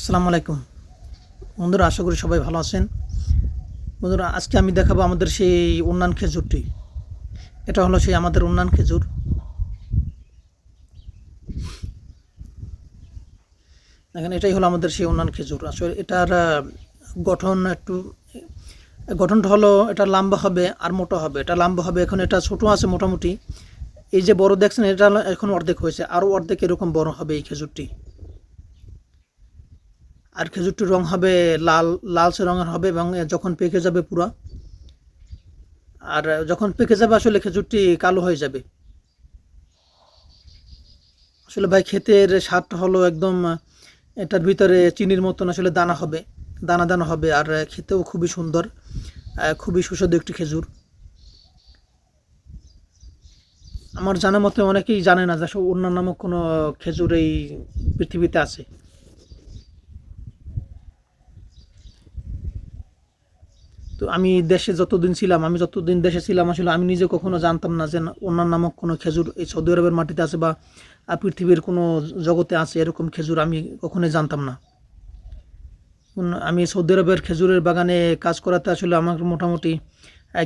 আসসালামু আলাইকুম। বন্ধুরা, আশা করি সবাই ভালো আছেন। বন্ধুরা, আজকে আমি দেখাবো আমাদের সেই উন্নয়ন খেজুরটি। এটা হলো সেই আমাদের উন্নয়ন খেজুর। দেখেন, এটাই হলো আমাদের সেই উন্নয়ন খেজুর। আসলে এটার গঠন একটু, গঠনটা হলো, এটা লম্বা হবে আর মোটা হবে। এটা লম্বা হবে, এখন এটা ছোট আছে মোটামুটি। এই যে বড় দেখছেন, এটা এখন অর্ধেক হয়েছে। আরও অর্ধেক এরকম বড় হবে এই খেজুরটি। আর খেজুরটির রং হবে লাল, লালচে রঙের হবে এবং যখন পেকে যাবে পুরো। আর যখন পেকে যাবে আসলে খেজুরটি কালো হয়ে যাবে। আসলে ভাই ক্ষেতের স্বাদটা হলো একদম, এটার ভিতরে চিনির মতন আসলে দানা হবে, দানা দানা হবে আর খেতেও খুবই সুন্দর খুবই সুস্বাদু একটি খেজুর। আমার জানা মতে অনেকেই জানে না যে অন্যান্য নামক কোনো খেজুর এই পৃথিবীতে আছে। তো আমি দেশে যতদিন ছিলাম, আমি যতদিন দেশে ছিলাম, আসলে আমি নিজে কখনো জানতাম না যে অন্যান্য নামক কোনো খেজুর এই সৌদি আরবের মাটিতে আছে বা পৃথিবীর কোনো জগতে আছে এরকম খেজুর আমি কখনোই জানতাম না। আমি সৌদি আরবের খেজুরের বাগানে কাজ করাতে আসলে আমার মোটামুটি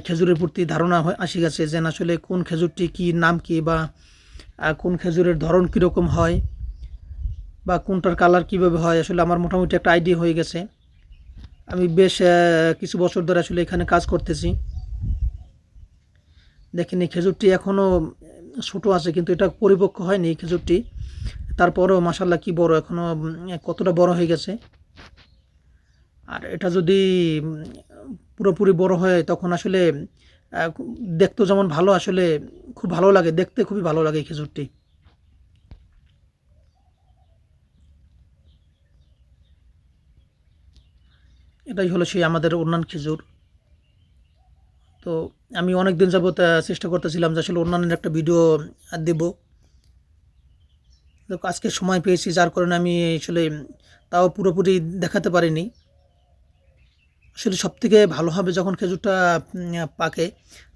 খেজুরের প্রতি ধারণা আসি গেছে যে আসলে কোন খেজুরটি কি নাম কি বা কোন খেজুরের ধরন কীরকম হয় বা কোনটার কালার কীভাবে হয়, আসলে আমার মোটামুটি একটা আইডিয়া হয়ে গেছে। আমি বেশ কিছু বছর ধরে আসলে এখানে কাজ করতেছি। দেখেন, এই খেজুরটি এখনও ছোটো আছে, কিন্তু এটা পরিপক্ক হয়নি এই খেজুরটি। তারপরেও মাসাল্লাহ কি বড় এখনও কতটা বড় হয়ে গেছে। আর এটা যদি পুরোপুরি বড় হয়, তখন আসলে দেখতেও যেমন ভালো, আসলে খুব ভালো লাগে, দেখতে খুবই ভালো লাগে এই খেজুরটি। এটাই হলো সেই আমাদের অন্যান্য খেজুর। তো আমি অনেক দিন যাবত চেষ্টা করতেছিলাম যে আসলে অন্যান্য একটা ভিডিও দেব। তো আজকে সময় পেয়েছি, যার কারণে আমি আসলে তাও পুরোপুরি দেখাতে পারিনি। আসলে সব থেকে ভালো হবে যখন খেজুরটা পাকে,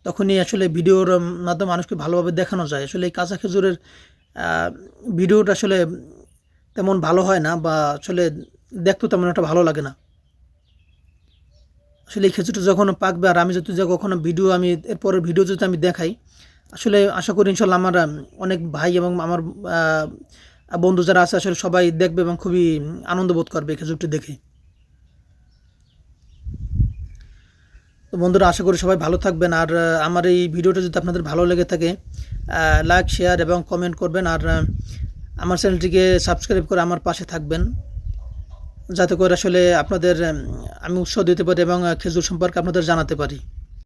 তখনই আসলে ভিডিওর মাধ্যমে মানুষকে ভালোভাবে দেখানো যায়। আসলে এই কাঁচা খেজুরের ভিডিওটা আসলে তেমন ভালো হয় না বা আসলে দেখতেও তেমন একটা ভালো লাগে না। আসলে এই খেজুরটা যখন পাকবে আর আমি যদি কখনো ভিডিও আমি এরপরের ভিডিও যদি আমি দেখাই, আসলে আশা করি ইনশাল্লাহ আমার অনেক ভাই এবং আমার বন্ধু যারা আছে, আসলে সবাই দেখবে এবং খুবই আনন্দ বোধ করবে এই খেজুরটি দেখে। তো বন্ধুরা, আশা করি সবাই ভালো থাকবেন। আর আমার এই ভিডিওটা যদি আপনাদের ভালো লেগে থাকে লাইক শেয়ার এবং কমেন্ট করবেন। আর আমার চ্যানেলটিকে সাবস্ক্রাইব করে আমার পাশে থাকবেন। যাতে করে আসলে আপনাদের আমি উৎসাহ দিতে পারি এবং খেজুর সম্পর্কে আপনাদের জানাতে পারি।